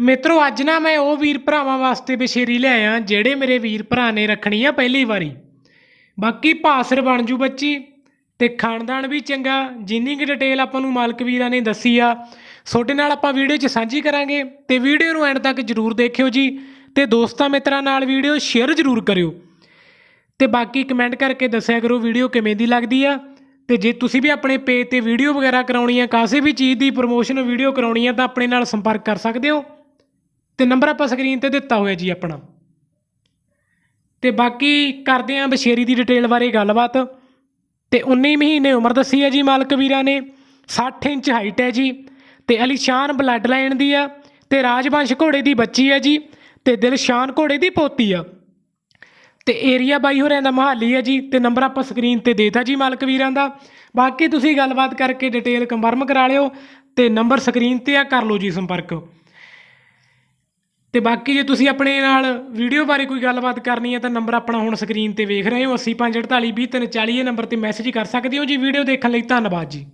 ਮਿੱਤਰੋ, ਅੱਜ ਨਾ ਮੈਂ ਉਹ ਵੀਰ ਭਰਾਵਾਂ ਵਾਸਤੇ ਬਸ਼ੇਰੀ ਲਿਆਇਆ ਜਿਹੜੇ ਮੇਰੇ ਵੀਰ ਭਰਾ ਨੇ ਰੱਖਣੀ ਆ ਪਹਿਲੀ ਵਾਰੀ। ਬਾਕੀ ਭਾਸਰ ਬਣ ਜੂ ਬੱਚੀ, ਤੇ ਖਾਨਦਾਨ ਵੀ ਚੰਗਾ, ਜਿੰਨੀ ਕੁ ਡਿਟੇਲ ਆਪਾਂ ਨੂੰ ਮਾਲਕ ਵੀਰਾਂ ਨੇ ਦੱਸੀ ਆ, ਤੁਹਾਡੇ ਨਾਲ ਆਪਾਂ ਵੀਡੀਓ 'ਚ ਸਾਂਝੀ ਕਰਾਂਗੇ, ਤੇ ਵੀਡੀਓ ਨੂੰ ਐਂਡ ਤੱਕ ਜਰੂਰ ਦੇਖਿਓ ਜੀ, ਤੇ ਦੋਸਤਾਂ ਮਿੱਤਰਾਂ ਨਾਲ ਵੀਡੀਓ ਸ਼ੇਅਰ ਜਰੂਰ ਕਰਿਓ। ਤੇ ਬਾਕੀ ਕਮੈਂਟ ਕਰਕੇ ਦੱਸਿਆ ਕਰੋ ਵੀਡੀਓ ਕਿਵੇਂ ਦੀ ਲੱਗਦੀ ਆ, ਤੇ ਜੇ ਤੁਸੀਂ ਵੀ ਆਪਣੇ ਪੇਜ ਤੇ ਵੀਡੀਓ ਵਗੈਰਾ ਕਰਾਉਣੀ ਆ ਕਾਸੇ ਵੀ ਚੀਜ਼ ਦੀ ਪ੍ਰੋਮੋਸ਼ਨ ਵੀਡੀਓ ਕਰਾਉਣੀ ਆ, ਤਾਂ ਆਪਣੇ ਨਾਲ ਸੰਪਰਕ ਕਰ ਸਕਦੇ ਹੋ। ਤੇ ਨੰਬਰ ਆਪਾਂ ਸਕਰੀਨ ਤੇ ਦਿੱਤਾ ਹੋਇਆ ਜੀ ਆਪਣਾ। ਤੇ ਬਾਕੀ ਕਰਦੇ ਆਂ ਬਸ਼ੇਰੀ ਦੀ ਡਿਟੇਲ ਬਾਰੇ ਗੱਲਬਾਤ। ਤੇ 19 ਮਹੀਨੇ ਉਮਰ ਦੱਸੀ ਹੈ ਜੀ ਮਾਲਕ ਵੀਰਾਂ ਨੇ। 60 ਇੰਚ ਹਾਈਟ ਹੈ ਜੀ। ਤੇ ਅਲੀਸ਼ਾਨ ਬਲੱਡ ਲਾਈਨ ਦੀ ਆ। ਤੇ ਰਾਜਵੰਸ਼ ਘੋੜੇ ਦੀ ਬੱਚੀ ਹੈ ਜੀ। ਤੇ ਦਿਲਸ਼ਾਨ ਘੋੜੇ ਦੀ ਪੋਤੀ ਆ। ਤੇ ਏਰੀਆ ਬਾਈ ਹੋਰਿਆਂ ਦਾ ਮਹਾਲੀ ਹੈ ਜੀ। ਤੇ ਨੰਬਰ ਆਪਾਂ ਸਕਰੀਨ ਤੇ ਦੇਤਾ ਜੀ ਮਾਲਕ ਵੀਰਾਂ ਦਾ। ਬਾਕੀ ਤੁਸੀਂ ਗੱਲਬਾਤ ਕਰਕੇ ਡਿਟੇਲ ਕੰਫਰਮ ਕਰਾ ਲਿਓ। ਤੇ ਨੰਬਰ ਸਕਰੀਨ ਤੇ ਆ, ਕਰ ਲਓ ਜੀ ਸੰਪਰਕ। ਤੇ ਬਾਕੀ ਜੇ ਤੁਸੀਂ ਆਪਣੇ ਨਾਲ ਵੀਡੀਓ ਬਾਰੇ ਕੋਈ ਗੱਲਬਾਤ ਕਰਨੀ ਹੈ ਤਾਂ ਨੰਬਰ ਆਪਣਾ ਹੁਣ ਸਕਰੀਨ ਤੇ ਵੇਖ ਰਹੇ ਹੋ 8548 20340 ਇਹ ਨੰਬਰ ਤੇ ਮੈਸੇਜ ਕਰ ਸਕਦੇ ਹੋ ਜੀ। ਵੀਡੀਓ ਦੇਖਣ ਲਈ ਧੰਨਵਾਦ ਜੀ।